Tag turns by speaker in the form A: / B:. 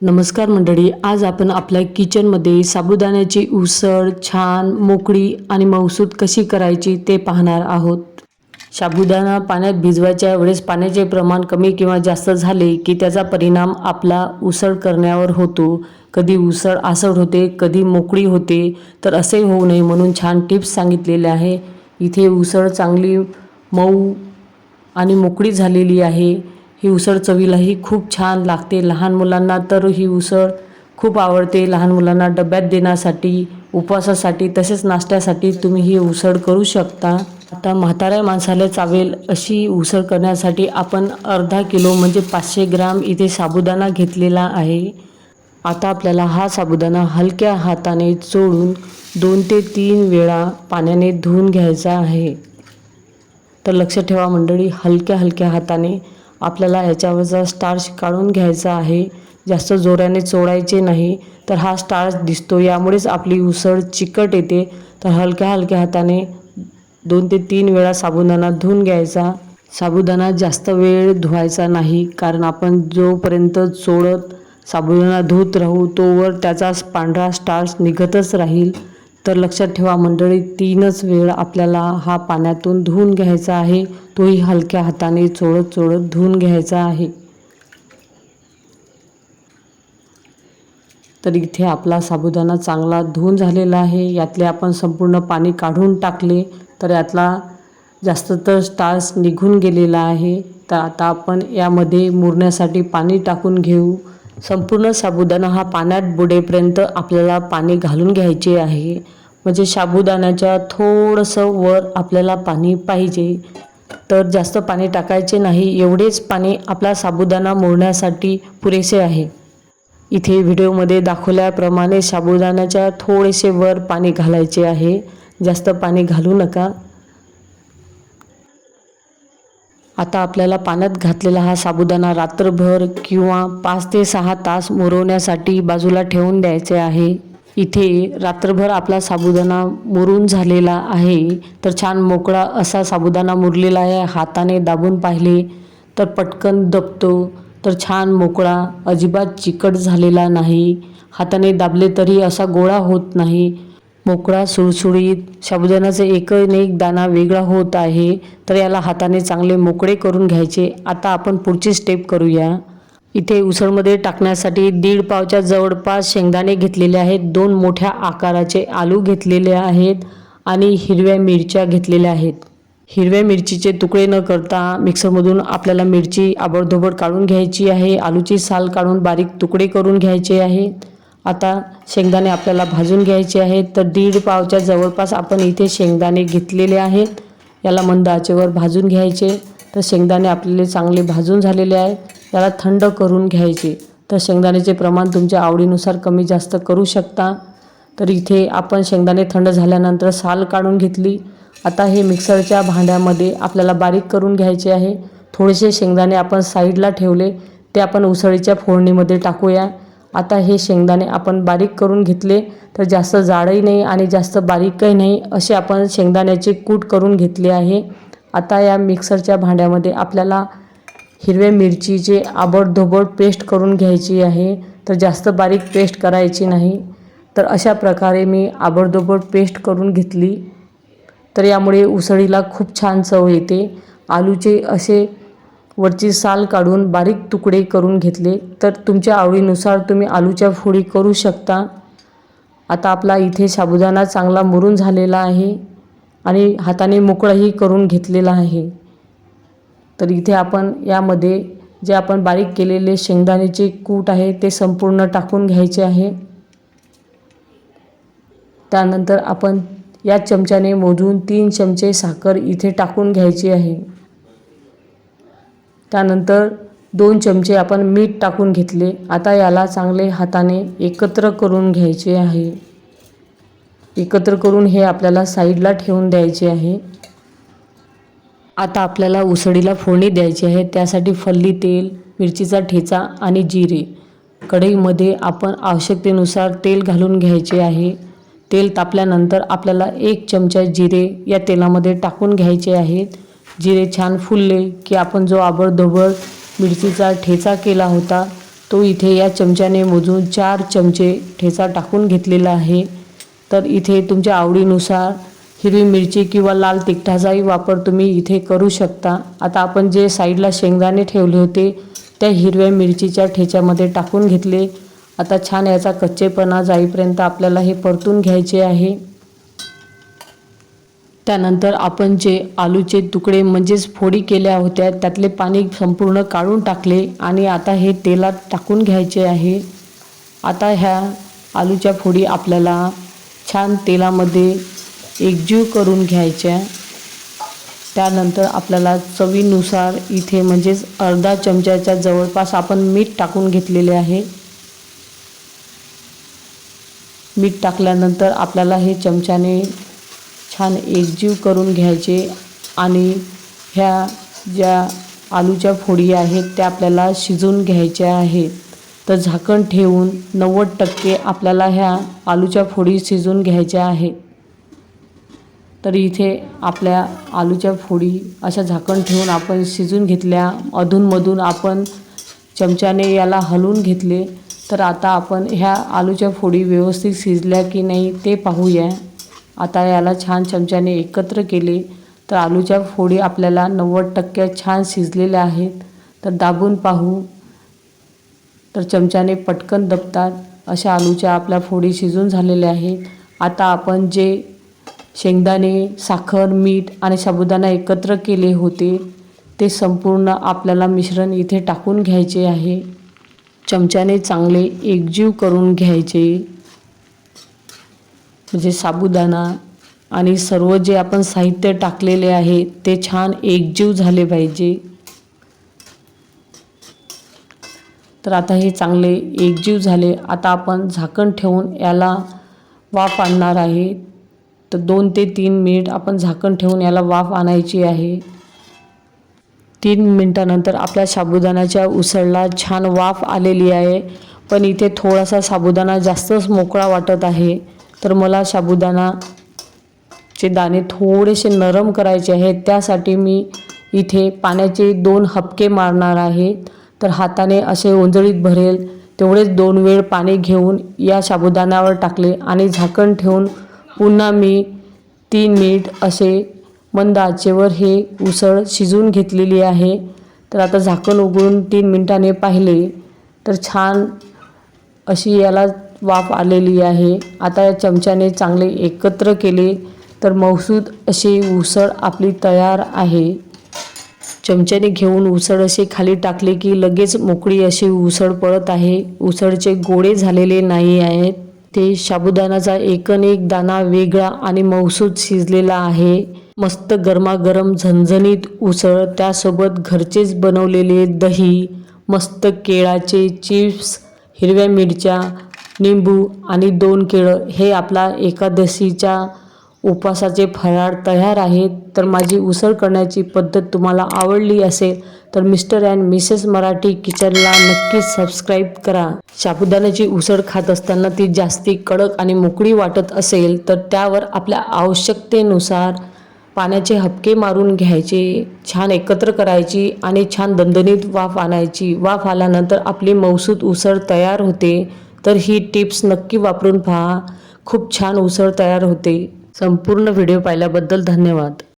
A: नमस्कार मंडळी आज आपण आपल्या किचनमध्ये साबुदाण्याची उसळ छान मोकळी आणि मौसूद कशी करायची ते पाहणार आहोत. साबुदाणा पाण्यात भिजवायच्या वेळेस पाण्याचे प्रमाण कमी किंवा जास्त झाले की त्याचा परिणाम आपला उसळ करण्यावर होतो. कधी उसळ आसळ होते कधी मोकळी होते तर असे होऊ नये म्हणून छान टिप्स सांगितलेले आहे. इथे उसळ चांगली मऊ आणि मोकळी झालेली आहे. ही उसळ चवीलाही खूप छान लागते लहान मुलांना तर ही उसळ खूप आवडते लहान मुलांना डब्यात देण्यासाठी उपवासासाठी तसेच नाश्त्यासाठी तुम्ही ही उसळ करू शकता. आता म्हाताऱ्या माणसाला चावेल अशी उसळ करण्यासाठी आपण अर्धा किलो म्हणजे पाचशे ग्राम इथे साबुदाणा घेतलेला आहे. आता आपल्याला हा साबुदाणा हलक्या हाताने चोळून दोन ते तीन वेळा पाण्याने धुवून घ्यायचा आहे. तर लक्ष ठेवा मंडळी हलक्या हलक्या हाताने आपल्याला याच्यावरचा स्टार्च काढून घ्यायचा आहे जास्त जोराने चोळायचे नाही तर हा स्टार्च दिसतो. यामुळेच आपली उसळ चिकट येते. तर हलक्या हलक्या हाताने दोन ते तीन वेळा साबुदाणा धुवून घ्यायचा. साबुदाणा जास्त वेळ धुवायचा नाही कारण आपण जोपर्यंत चोळत साबुदाणा धुत राहू तोवर त्याचा पांढरा स्टार्च निघतच राहील. तर लक्षात ठेवा मंडळी तीनच वेळ आपल्याला हा पाण्यातून धुवून घ्यायचा आहे. तोही हलक्या हाताने चोळत चोळत धुवून घ्यायचा आहे. तर इथे आपला साबुदाणा चांगला धुवून झालेला आहे. यातले आपण संपूर्ण पाणी काढून टाकले तर यातला जास्त तर स्टार्स निघून गेलेला आहे. तर आता आपण यामध्ये मुरण्यासाठी पाणी टाकून घेऊ. संपूर्ण साबुदाणा हा पाण्यात बुडेपर्यंत आपल्याला पाणी घालून घ्यायचे आहे. म्हणजे साबुदाण्याच्या थोडंसं वर आपल्याला पाणी पाहिजे. तर जास्त पाणी टाकायचे नाही एवढेच पाणी आपला साबुदाणा मोडण्यासाठी पुरेसे आहे. इथे व्हिडिओमध्ये दाखवल्याप्रमाणे साबुदाण्याच्या थोडेसे वर पाणी घालायचे आहे. जास्त पाणी घालू नका. आता आपल्याला पाण्यात घातलेला हा साबुदाणा रात्रभर किंवा पाच ते सहा तास मुरवण्यासाठी बाजूला ठेवून द्यायचे आहे. इथे रात्रभर आपला साबुदाणा मुरून झालेला आहे. तर छान मोकळा असा साबुदाणा मुरलेला आहे. हाताने दाबून पाहिले तर पटकन दबतो. तर छान मोकळा अजिबात चिकट झालेला नाही. हाताने दाबले तरी असा गोळा होत नाही. मोकळा सुळसुळीत साबुदाण्याचा एकने एक दाणा वेगळा होत आहे तर याला हाताने चांगले मोकळे करून घ्यायचे. आता आपण पुढची स्टेप करूया. इथे उसळमध्ये टाकण्यासाठी दीड पावच्या जवळपास शेंगदाणे घेतलेले आहेत. दोन मोठ्या आकाराचे आलू घेतलेले आहेत आणि हिरव्या मिरच्या घेतलेल्या आहेत. हिरव्या मिरचीचे तुकडे न करता मिक्सरमधून आपल्याला मिरची आबडधोबड काढून घ्यायची आहे. आलूची साल काढून बारीक तुकडे करून घ्यायचे आहेत आता शेंगदाणे आपल्याला भाजून घ्यायचे आहेत. तर दीड पावच्या जवळपास आपण इथे शेंगदाणे घेतलेले आहेत. याला मंद आचेवर भाजून घ्यायचे. तर शेंगदाणे आपल्याला चांगले भाजून झालेले आहे याला थंड करून घ्यायचे. तर शेंगदाण्याचे प्रमाण तुमच्या आवडीनुसार कमी जास्त करू शकता. तर इथे आपण शेंगदाणे थंड झाल्यानंतर साल काढून घेतली. आता हे मिक्सरच्या भांड्यामध्ये आपल्याला बारीक करून घ्यायचे आहे. थोडेसे शेंगदाणे आपण साईडला ठेवले. ते आपण उसळीच्या फोडणीमध्ये टाकूया. आता हे शेंगदाणे आपण बारीक करून घेतले तर जास्त जाडही नाही आणि जास्त बारीकही नाही असे आपण शेंगदाण्याचे कूट करून घेतले आहे. आता या मिक्सरच्या भांड्यामध्ये आपल्याला हिरव्या मिरचीचे आबडधोबड पेस्ट करून घ्यायची आहे. तर जास्त बारीक पेस्ट करायची नाही. तर अशा प्रकारे मी आबडधोबड पेस्ट करून घेतली. तर यामुळे उसळीला खूप छान चव येते. आलूचे असे वरची साल काढून बारीक तुकडे करून घेतले. तर तुमच्या आवडीनुसार तुम्ही आलूच्या फोडी करू शकता. आता आपला इथे साबुदाणा चांगला मुरून झालेला आहे आणि हाताने मोकळाही करून घेतलेला आहे. तर इथे आपण यामध्ये जे आपण बारीक केलेले शेंगदाण्याचे कूट आहे ते संपूर्ण टाकून घ्यायचे आहे. त्यानंतर आपण या चमच्याने मोजून तीन चमचे साखर इथे टाकून घ्यायची आहे. त्यानंतर दोन चमचे आपण मीठ टाकून घेतले. आता याला चांगले हाताने एकत्र करून घ्यायचे आहे. एकत्र करून हे आपल्याला साईडला ठेवून द्यायचे आहे. आता आपल्याला उसळीला फोडणी द्यायची आहे. त्यासाठी फल्ली तेल मिरचीचा ठेचा आणि जिरे. कढईमध्ये आपण आवश्यकतेनुसार तेल घालून घ्यायचे आहे. तेल तापल्यानंतर आपल्याला एक चमचा जिरे या तेलामध्ये टाकून घ्यायचे आहेत जिरे छान फुलले की आपण जो आबडधोबड मिरचीचा ठेचा केला होता तो इथे या चमच्याने मोजून चार चमचे ठेचा टाकून घेतलेला आहे. तर इथे तुमच्या आवडीनुसार हिरवी मिरची किंवा लाल तिखटाचाही वापर तुम्ही इथे करू शकता. आता आपण जे साईडला शेंगदाणे ठेवले होते त्या हिरव्या मिरचीच्या ठेच्यामध्ये टाकून घेतले. आता छान याचा कच्चेपणा जाईपर्यंत आपल्याला हे परतून घ्यायचे आहे. त्यानंतर आपण जे आलूचे तुकडे म्हणजेच फोडी केल्या होत्या त्यातले पाणी संपूर्ण काढून टाकले आणि आता हे तेलात टाकून घ्यायचे आहे. आता ह्या आलूच्या फोडी आपल्याला छान तेलामध्ये एकजीव करून घ्यायच्या. त्यानंतर आपल्याला चवीनुसार इथे म्हणजेच अर्धा चमच्याच्या जवळपास आपण मीठ टाकून घेतलेले आहे. मीठ टाकल्यानंतर आपल्याला हे चमच्याने छान एकजीव करून घ्यायचे आणि ह्या ज्या आलूच्या फोडी आहेत त्या आपल्याला शिजवून घ्यायच्या आहेत. तर झाकण ठेवून नव्वद टक्के आपल्याला ह्या आलूच्या फोडी शिजून घ्यायच्या आहेत. तर इथे आपल्या आलूच्या फोडी अशा झाकण ठेवून आपण शिजून घेतल्या. अधूनमधून आपण चमच्याने याला हलवून घेतले. तर आता आपण ह्या आलूच्या फोडी व्यवस्थित शिजल्या की नाही ते पाहूया. आता याला छान चमच्याने एकत्र केले तर आलूच्या फोडी आपल्याला नव्वद टक्के छान शिजलेल्या आहेत. तर दाबून पाहू. तर चमच्याने पटकन दबतात. अशा आलूच्या आपल्या फोडी शिजून झालेल्या आहेत. आता आपण जे शेंगदाणे साखर मीठ आणि साबुदाणा एकत्र केले होते ते संपूर्ण आपल्याला मिश्रण इथे टाकून घ्यायचे आहे. चमच्याने चांगले एकजीव करून घ्यायचे. म्हणजे साबुदाणा आणि सर्व जे आपण साहित्य टाकलेले आहे ते छान एकजीव झाले पाहिजे. तर आता हे चांगले एकजीव झाले. आता आपण झाकण ठेवून याला वाफ आणणार आहे. तर दोन ते तीन मिनिट आपण झाकण ठेवून याला वाफ आणायची आहे. तीन मिनटानंतर आपल्या साबुदाण्याच्या उसळला छान वाफ आलेली आहे. पण इथे थोडासा साबुदाणा जास्तच मोकळा वाटत आहे. तर मला साबुदाणाचे दाणे थोडेसे नरम करायचे आहेत. त्यासाठी मी इथे पाण्याचे दोन हपके मारणार आहे. तर हाताने असे ओंजळीत भरेल. तेवढेच दोन वेळ पाणी घेऊन या साबुदाण्यावर टाकले आणि झाकण ठेवून पुन्हा मी तीन मिनिट असे मंद आचेवर हे उसळ शिजवून घेतलेली आहे. तर आता झाकण उघडून तीन मिनिटाने पाहिले तर छान अशी याला वाफ आलेली आहे. आता या चमच्याने चांगले एकत्र केले तर मौसूद अशी उसळ आपली तयार आहे. चमच्याने घेऊन उसळ असे खाली टाकले की लगेच मोकळी अशी उसळ पडत आहे. उसळचे गोळे झालेले नाही आहेत. ते साबुदाणाचा एकन एक दाना वेगळा आणि मौसूद शिजलेला आहे. मस्त गरमागरम झणझणीत उसळ त्यासोबत घरचेच बनवलेले दही मस्त केळाचे चिप्स हिरव्या मिरच्या निंबू आणि दोन केळं हे आपला एकादशीच्या उपवासाचे फराळ तयार आहेत. तर माझी उसळ करण्याची पद्धत तुम्हाला आवडली असेल तर मिस्टर अँड मिसेस मराठी किचनला नक्कीच सबस्क्राईब करा. साबुदाण्याची उसळ खात असताना ती जास्ती कडक आणि मोकळी वाटत असेल तर त्यावर आपल्या आवश्यकतेनुसार पाण्याचे हपके मारून घ्यायचे छान एकत्र करायची आणि छान दणदणीत वाफ आणायची. वाफ आल्यानंतर आपली मौसूद उसळ तयार होते. तर ही टिप्स नक्की वापरून पहा. खूप छान उसळ तयार होते. संपूर्ण व्हिडिओ पाहिल्याबद्दल धन्यवाद.